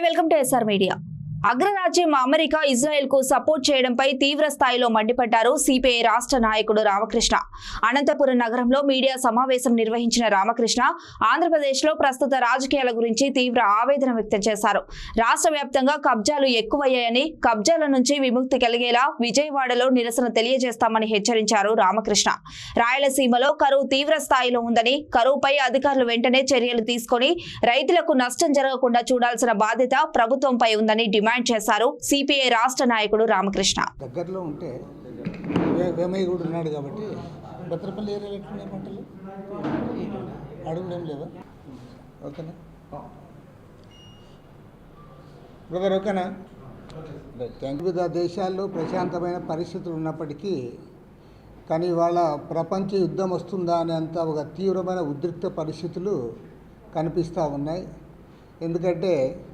Hi welcome to SR media అగ్రరాజ్యం America ఇజ్రాయెల్కు support చేయడంపై తీవ్ర స్థాయిలో మండిపడ్డారు సిపిఐ రాష్ట్ర నాయకుడు రామకృష్ణ. అనంతపురం నగరంలో మీడియా సమావేశం నిర్వహించిన రామకృష్ణ ఆంధ్రప్రదేశ్లో ప్రస్తుత రాజకీయాల గురించి తీవ్ర ఆవేదన వ్యక్తం చేశారు. రాష్ట్ర వ్యాప్తంగా కబ్జాలు ఎక్కువయ్యాయని కబ్జాల నుంచి విముక్తి కలిగేలా విజయవాడలో నిరసన తెలియజేస్తామని హెచ్చరించారు రామకృష్ణ. రాయలసీమలో కరువు తీవ్ర స్థాయిలో ఉందని కరువుపై అధికారులు వెంటనే చర్యలు తీసుకొని రైతులకు నష్టం జరగకుండా చూడాల్సిన బాధ్యత ప్రభుత్వంపై ఉందని డిమాండ్ చేశారు. సిపిఐ రాష్ట్ర నాయకుడు రామకృష్ణ. దగ్గరలో ఉంటే వే- వేమయ్య కూడా ఉన్నాడు కాబట్టి భద్రపల్లి ఏరియాలో ఎట్లున్నాయి పంటలు? అడుగులేం లేవా? ఓకేనా? బ్రదర్ ఓకేనా? వివిధ దేశాల్లో ప్రశాంతమైన పరిస్థితులు ఉన్నప్పటికీ కానీ ఇవాళ ప్రపంచ యుద్ధం వస్తుందా అనేంత ఒక తీవ్రమైన ఉద్రిక్త పరిస్థితులు కనిపిస్తూ ఉన్నాయి. ఎందుకంటే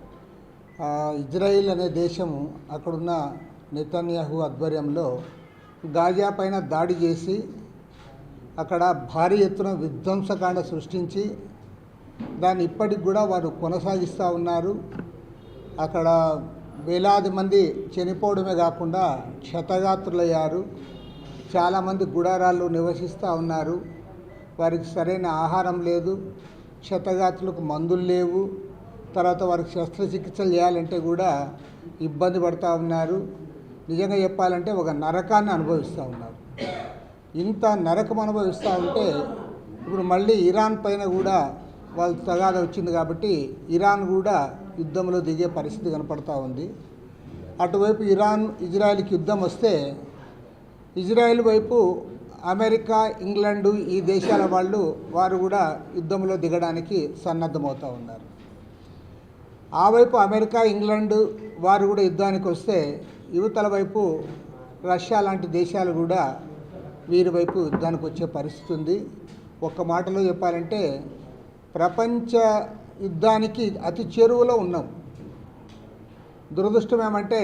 ఇజ్రాయిల్ అనే దేశము అక్కడున్న నెతన్యాహు ఆధ్వర్యంలో గాజా పైన దాడి చేసి అక్కడ భారీ ఎత్తున విధ్వంసకాండ సృష్టించి దాన్ని ఇప్పటికి కూడా వారు కొనసాగిస్తూ ఉన్నారు. అక్కడ వేలాది మంది చనిపోవడమే కాకుండా క్షతగాత్రులయ్యారు. చాలామంది గుడారాల్లో నివసిస్తూ ఉన్నారు. వారికి సరైన ఆహారం లేదు. క్షతగాత్రులకు మందులు లేవు. తర్వాత వారికి శస్త్రచికిత్సలు చేయాలంటే కూడా ఇబ్బంది పడుతూ ఉన్నారు. నిజంగా చెప్పాలంటే ఒక నరకాన్ని అనుభవిస్తూ ఉన్నారు. ఇంత నరకం అనుభవిస్తూ ఉంటే ఇప్పుడు మళ్ళీ ఇరాన్ పైన కూడా వాళ్ళు తగాద వచ్చింది కాబట్టి ఇరాన్ కూడా యుద్ధంలో దిగే పరిస్థితి కనపడతా ఉంది. అటువైపు ఇరాన్ ఇజ్రాయెల్కి యుద్ధం వస్తే ఇజ్రాయెల్ వైపు అమెరికా ఇంగ్లాండు ఈ దేశాల వాళ్ళు వారు కూడా యుద్ధంలో దిగడానికి సన్నద్ధమవుతూ ఉన్నారు. ఆ వైపు అమెరికా ఇంగ్లాండ్ వారు కూడా యుద్ధానికి వస్తే యువతల వైపు రష్యా లాంటి దేశాలు కూడా వీరి వైపు యుద్ధానికి వచ్చే పరిస్థితి ఉంది. ఒక్క మాటలో చెప్పాలంటే ప్రపంచ యుద్ధానికి అతి చేరువలో ఉన్నాం. దురదృష్టం ఏమంటే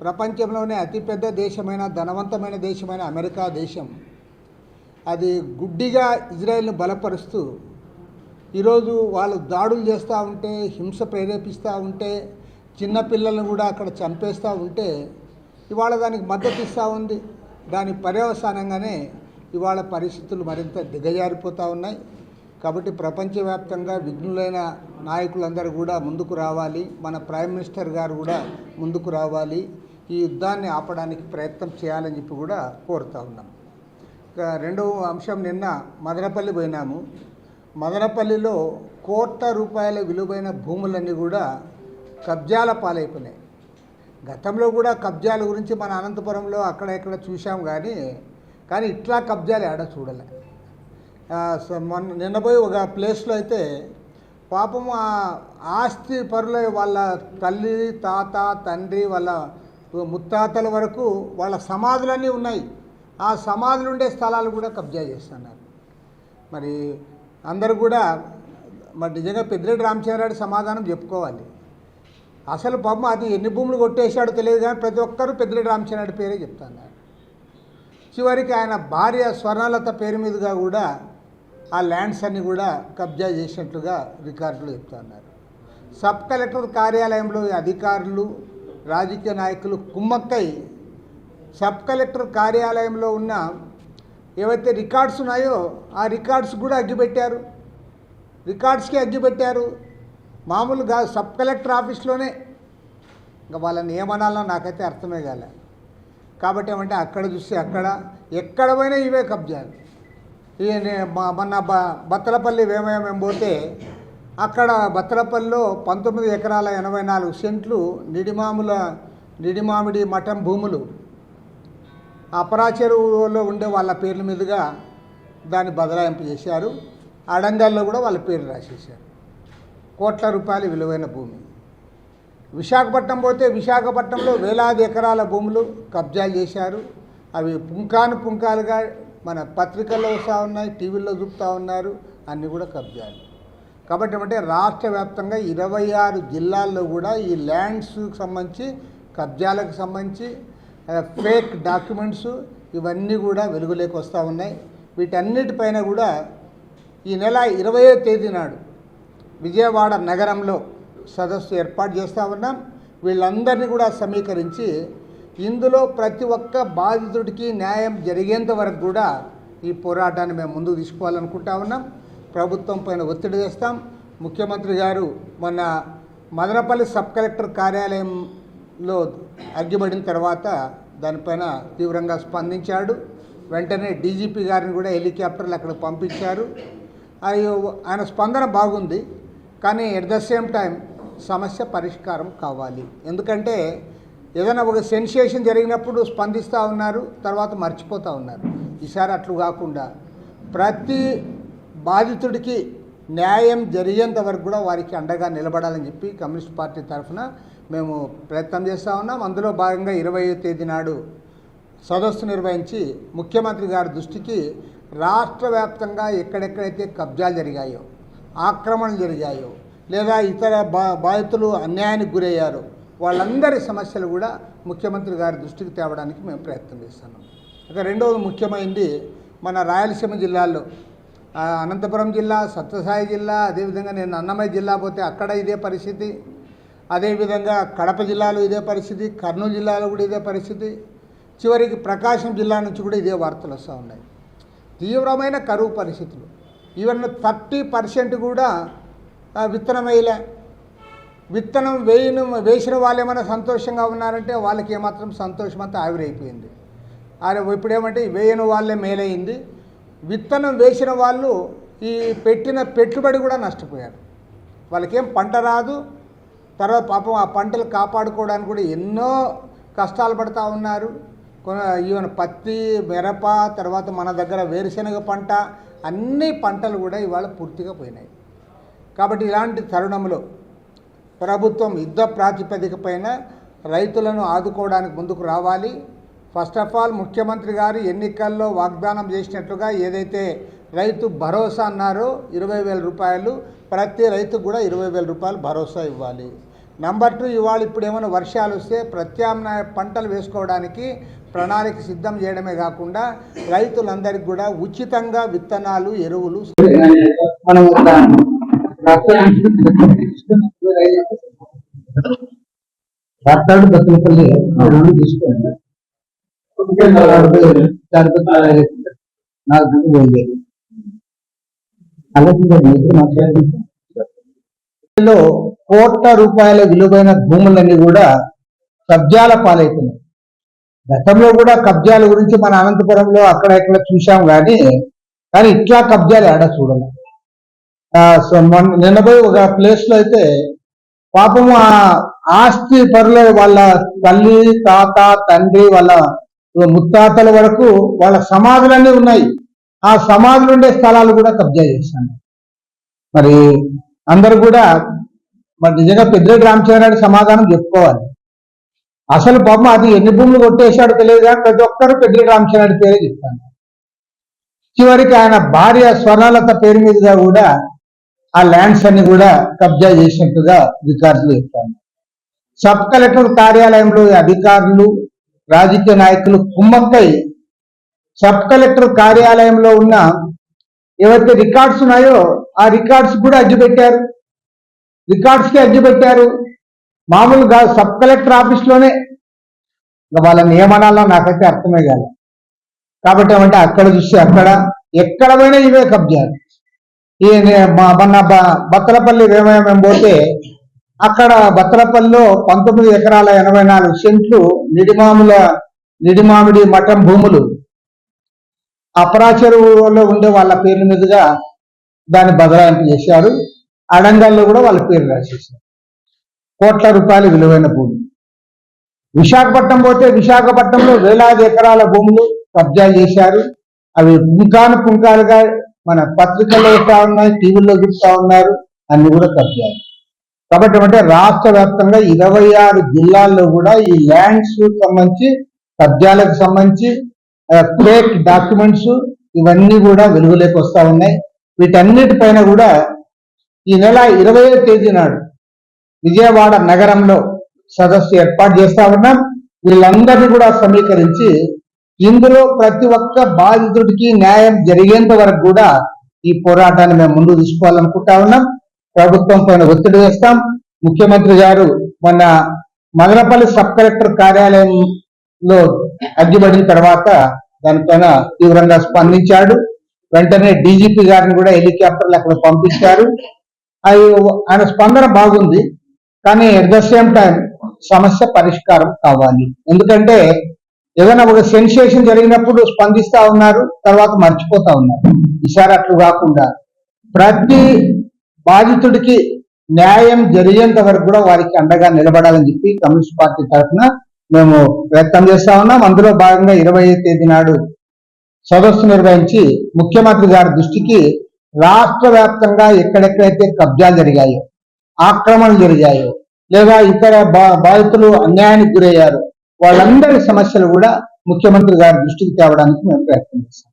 ప్రపంచంలోనే అతిపెద్ద దేశమైన ధనవంతమైన దేశమైన అమెరికా దేశం. అది గుడ్డిగా ఇజ్రాయెల్ను బలపరుస్తూ ఈరోజు వాళ్ళు దాడులు చేస్తూ ఉంటే హింస ప్రేరేపిస్తూ ఉంటే చిన్నపిల్లలను కూడా అక్కడ చంపేస్తూ ఉంటే ఇవాళ దానికి మద్దతు ఇస్తూ ఉంది. దాని పర్యవసానంగానే ఇవాళ పరిస్థితులు మరింత దిగజారిపోతూ ఉన్నాయి. కాబట్టి ప్రపంచవ్యాప్తంగా విఘ్నులైన నాయకులందరూ కూడా ముందుకు రావాలి. మన ప్రైమ్ మినిస్టర్ గారు కూడా ముందుకు రావాలి. ఈ యుద్ధాన్ని ఆపడానికి ప్రయత్నం చేయాలని చెప్పి కూడా కోరుతా ఉన్నాం. ఇక రెండవ అంశం నిన్న మదనపల్లి పోయినాము. మదనపల్లిలో కోట్ల రూపాయల విలువైన భూములన్నీ కూడా కబ్జాల పాలైపోయినాయి. గతంలో కూడా కబ్జాల గురించి మన అనంతపురంలో అక్కడ ఇక్కడ చూసాం కానీ కానీ ఇట్లా కబ్జాలు ఆడ చూడలే. మొన్న నిన్న పోయి ఒక ప్లేస్లో అయితే పాపం ఆ ఆస్తి పరుల వాళ్ళ తల్లి తాత తండ్రి వాళ్ళ ముత్తాతల వరకు వాళ్ళ సమాధులన్నీ ఉన్నాయి. ఆ సమాధులు ఉండే స్థలాలు కూడా కబ్జా చేస్తున్నారు. మరి అందరూ కూడా మరి నిజంగా పెద్దిరెడ్డి రామచంద్రారెడ్డి సమాధానం చెప్పుకోవాలి. అసలు పాపం అది ఎన్ని భూములు కొట్టేశాడో తెలియదు కానీ ప్రతి ఒక్కరూ పెద్దిరెడ్డి రామచంద్రారెడ్డి పేరే చెప్తున్నారు. చివరికి ఆయన భార్య స్వర్ణలత పేరు మీదుగా కూడా ఆ ల్యాండ్స్ అన్ని కూడా కబ్జా చేసినట్లుగా రికార్డులు చెప్తున్నారు. సబ్ కలెక్టర్ కార్యాలయంలో అధికారులు రాజకీయ నాయకులు కుమ్మక్కై సబ్ కలెక్టర్ కార్యాలయంలో ఉన్న ఏవైతే రికార్డ్స్ ఉన్నాయో ఆ రికార్డ్స్ కూడా అగ్గిపెట్టారు రికార్డ్స్కి అగ్గిపెట్టారు మామూలుగా సబ్ కలెక్టర్ ఆఫీస్లోనే. ఇంకా వాళ్ళని ఏమనాలో నాకైతే అర్థమే కాలే. కాబట్టి ఏమంటే అక్కడ చూస్తే అక్కడ ఎక్కడ పోయినా ఇవే కబ్జాలు ఈ నే- మొన్న బ బత్తలపల్లి వేమయ్య మేము పోతే అక్కడ బత్తలపల్లిలో పంతొమ్మిది ఎకరాల ఎనభై నాలుగు సెంట్లు నిడిమాముల నిడిమామిడి మఠం భూములు. అపరా చెరువులో ఉండే వాళ్ళ పేర్ల మీదుగా దాన్ని బదలాయింపు చేశారు అడంగల్లో కూడా వాళ్ళ పేరు రాసేశారు. కోట్ల రూపాయల విలువైన భూమి. విశాఖపట్నం పోతే విశాఖపట్నంలో వేలాది ఎకరాల భూములు కబ్జాలు చేశారు. అవి పుంకాను పుంకాలుగా మన పత్రికల్లో వస్తూ ఉన్నాయి టీవీల్లో చూపుతూ ఉన్నారు. అన్నీ కూడా కబ్జాలు. కాబట్టి ఏమంటే రాష్ట్ర వ్యాప్తంగా ఇరవై ఆరు జిల్లాల్లో కూడా ఈ ల్యాండ్స్కి సంబంధించి కబ్జాలకు సంబంధించి ఫేక్ డాక్యుమెంట్స్ ఇవన్నీ కూడా వెలుగులోకి వస్తూ ఉన్నాయి. వీటన్నిటిపైన కూడా ఈ నెల ఇరవయో తేదీ నాడు విజయవాడ నగరంలో సదస్సు ఏర్పాటు చేస్తూ ఉన్నాం. వీళ్ళందరినీ కూడా సమీకరించి ఇందులో ప్రతి ఒక్క బాధితుడికి న్యాయం జరిగేంత వరకు కూడా ఈ పోరాటాన్ని మేము ముందుకు తీసుకోవాలనుకుంటా ఉన్నాం. ప్రభుత్వం పైన ఒత్తిడి చేస్తాం ముఖ్యమంత్రి గారు మొన్న మదనపల్లి సబ్ కలెక్టర్ కార్యాలయం లో అగ్గిపడిన తర్వాత దానిపైన తీవ్రంగా స్పందించాడు. వెంటనే డీజీపీ గారిని కూడా హెలికాప్టర్లు అక్కడ పంపించారు. అయ్యో ఆయన స్పందన బాగుంది కానీ ఎట్ ద సేమ్ టైం సమస్య పరిష్కారం కావాలి. ఎందుకంటే ఏదైనా ఒక సెన్సేషన్ జరిగినప్పుడు స్పందిస్తూ ఉన్నారు తర్వాత మర్చిపోతూ ఉన్నారు. ఈసారి అట్లు కాకుండా ప్రతి బాధితుడికి న్యాయం జరిగేంత వరకు కూడా వారికి అండగా నిలబడాలని చెప్పి కమ్యూనిస్ట్ పార్టీ తరఫున మేము ప్రయత్నం చేస్తూ ఉన్నాం. అందులో భాగంగా ఇరవై తేదీ నాడు సదస్సు నిర్వహించి ముఖ్యమంత్రి గారి దృష్టికి రాష్ట్ర వ్యాప్తంగా ఎక్కడెక్కడైతే కబ్జాలు జరిగాయో ఆక్రమణలు జరిగాయో లేదా ఇతర బా బాధితులు అన్యాయానికి గురయ్యారు వాళ్ళందరి సమస్యలు కూడా ముఖ్యమంత్రి గారి దృష్టికి తేవడానికి మేము ప్రయత్నం చేస్తున్నాం ఇక రెండవది ముఖ్యమైనది మన రాయలసీమ జిల్లాల్లో అనంతపురం జిల్లా సత్యసాయి జిల్లా అదేవిధంగా నేను అన్నమయ్య జిల్లా పోతే అక్కడ ఇదే పరిస్థితి. అదేవిధంగా కడప జిల్లాలో ఇదే పరిస్థితి కర్నూలు జిల్లాలో కూడా ఇదే పరిస్థితి. చివరికి ప్రకాశం జిల్లా నుంచి కూడా ఇదే వార్తలు వస్తూ ఉన్నాయి. తీవ్రమైన కరువు పరిస్థితులు. ఈవెన్ థర్టీ పర్సెంట్ కూడా విత్తనం వేయలే. విత్తనం వేయను వేసిన వాళ్ళు ఏమైనా సంతోషంగా ఉన్నారంటే వాళ్ళకి ఏమాత్రం సంతోషం అంతా ఆవిరైపోయింది. అరే ఇప్పుడు ఏమంటే వేయని వాళ్ళే మేలైంది. విత్తనం వేసిన వాళ్ళు ఈ పెట్టిన పెట్టుబడి కూడా నష్టపోయారు. వాళ్ళకేం పంట రాదు తర్వాత పాపం ఆ పంటలు కాపాడుకోవడానికి కూడా ఎన్నో కష్టాలు పడుతూ ఉన్నారు. ఈవెన్ పత్తి మిరప తర్వాత మన దగ్గర వేరుశనగ పంట అన్ని పంటలు కూడా ఇవాళ పూర్తిగా పోయినాయి. కాబట్టి ఇలాంటి తరుణంలో ప్రభుత్వం యుద్ధ ప్రాతిపదిక పైన రైతులను ఆదుకోవడానికి ముందుకు రావాలి. ఫస్ట్ ఆఫ్ ఆల్ ముఖ్యమంత్రి గారు ఎన్నికల్లో వాగ్దానం చేసినట్లుగా ఏదైతే రైతు భరోసా అన్నారో ఇరవై వేల రూపాయలు ప్రతి రైతుకు కూడా ఇరవై వేల రూపాయలు భరోసా ఇవ్వాలి. నంబర్ టూ ఇవాళ ఇప్పుడు ఏమైనా వర్షాలు వస్తే ప్రత్యామ్నాయ పంటలు వేసుకోవడానికి ప్రణాళిక సిద్ధం చేయడమే కాకుండా రైతులందరికీ కూడా ఉచితంగా విత్తనాలు ఎరువులు మనం రాస్తాడు బతులపల్లి రెండు తీసుకోండి నాకు పోయింది అలాగే మాట్లాడి లో కోట్ల రూపాయల విలువైన భూములన్నీ కూడా కబ్జాల పాలైపోయినాయి. గతంలో కూడా కబ్జాల గురించి మన అనంతపురంలో అక్కడ ఇక్కడ చూసాం కానీ కానీ ఇట్లా కబ్జాలు ఆడ చూడాలి. ఆ, సో నిన్న పోయి ఒక ప్లేస్లో అయితే పాపం ఆ ఆస్తి పరుల వాళ్ళ తల్లి తాత తండ్రి వాళ్ళ ముత్తాతల వరకు వాళ్ళ సమాధులన్నీ ఉన్నాయి. ఆ సమాధులు ఉండే స్థలాలు కూడా కబ్జా చేశాను. మరి అందరు కూడా మరి నిజంగా పెద్దరెడ్డి రామచంద్రారెడ్డి సమాధానం చెప్పుకోవాలి. అసలు పాపం అది ఎన్ని భూములు కొట్టేశాడో తెలియదు కానీ ప్రతి ఒక్కరు పెద్దరెడ్డి రామచంద్రారెడ్డి పేరే చెప్తాను. చివరికి ఆయన భార్య స్వర్ణలత పేరు మీదుగా కూడా ఆ ల్యాండ్స్ అన్ని కూడా కబ్జా చేసినట్టుగా రికార్డులు చెప్తాను. సబ్ కలెక్టర్ కార్యాలయంలో అధికారులు రాజకీయ నాయకులు కుమ్మక్కై సబ్ కలెక్టర్ కార్యాలయంలో ఉన్న ఏవైతే రికార్డ్స్ ఉన్నాయో ఆ రికార్డ్స్ కూడా అడ్డు పెట్టారు రికార్డ్స్కి అడ్డు పెట్టారు మామూలుగా సబ్ కలెక్టర్ ఆఫీస్లోనే వాళ్ళ నియమనాల్లో నాకైతే అర్థమే కాదు. కాబట్టి ఏమంటే అక్కడ చూస్తే అక్కడ ఎక్కడ పోయినా ఇవే కబ్జాలు ఈ మా- మొన్న బత్తలపల్లి వేమయం పోతే అక్కడ బత్తలపల్లిలో పంతొమ్మిది ఎకరాల ఎనభై నాలుగు సెంట్లు నిడిమాముల నిడిమామిడి మఠం భూములు. అపరా చెరువులో ఉండే వాళ్ళ పేర్ల మీదుగా దాన్ని బదలాయింపు చేశారు. అడంగల్లో కూడా వాళ్ళ పేరు రాసేసారు కోట్ల రూపాయల విలువైన భూమి. విశాఖపట్నం పోతే విశాఖపట్నంలో వేలాది ఎకరాల భూములు కబ్జా చేశారు. అవి పుంకాను పుంకాలుగా మన పత్రికల్లో ఇస్తా ఉన్నాయి టీవీల్లో చూస్తా ఉన్నారు అన్ని కూడా కబ్జాలు కాబట్టి అంటే రాష్ట్ర వ్యాప్తంగా ఇరవై ఆరు జిల్లాల్లో కూడా ఈ ల్యాండ్స్ సంబంధించి కబ్జాలకు సంబంధించి ఫేక్ డాక్యుమెంట్స్ ఇవన్నీ కూడా వెలుగులోకి వస్తూ ఉన్నాయి. వీటన్నిటిపైన కూడా ఈ నెల ఇరవై తేదీ నాడు విజయవాడ నగరంలో సదస్సు ఏర్పాటు చేస్తా ఉన్నాం. వీళ్ళందరినీ కూడా సమీకరించి ఇందులో ప్రతి ఒక్క బాధితుడికి న్యాయం జరిగేంత వరకు కూడా ఈ పోరాటాన్ని మేము ముందు తీసుకోవాలనుకుంటా ఉన్నాం. ప్రభుత్వం పైన ఒత్తిడి వేస్తాం ముఖ్యమంత్రి గారు మొన్న మదనపల్లి సబ్ కలెక్టర్ కార్యాలయంలో అగ్గిపడిన తర్వాత దానిపైన తీవ్రంగా స్పందించాడు. వెంటనే డీజీపీ గారిని కూడా హెలికాప్టర్లు అక్కడ పంపించారు. అది ఆయన స్పందన బాగుంది కానీ అట్ ద సేమ్ టైం సమస్య పరిష్కారం కావాలి. ఎందుకంటే ఏదైనా ఒక సెన్సేషన్ జరిగినప్పుడు స్పందిస్తా ఉన్నారు తర్వాత మర్చిపోతా ఉన్నారు. ఈసారి అట్లు కాకుండా ప్రతి బాధితుడికి న్యాయం జరిగేంత వరకు కూడా వారికి అండగా నిలబడాలని చెప్పి కమ్యూనిస్ట్ పార్టీ తరఫున మేము వ్యక్తం చేస్తా ఉన్నాం. అందులో భాగంగా ఇరవై తేదీ నాడు సదస్సు నిర్వహించి ముఖ్యమంత్రి గారి దృష్టికి రాష్ట్ర వ్యాప్తంగా ఎక్కడెక్కడైతే కబ్జాలు జరిగాయో ఆక్రమణలు జరిగాయో లేదా ఇతర బా- బాధితులు అన్యాయానికి గురయ్యారు వాళ్ళందరి సమస్యలు కూడా ముఖ్యమంత్రి గారి దృష్టికి తేవడానికి మేము ప్రయత్నం చేస్తాం.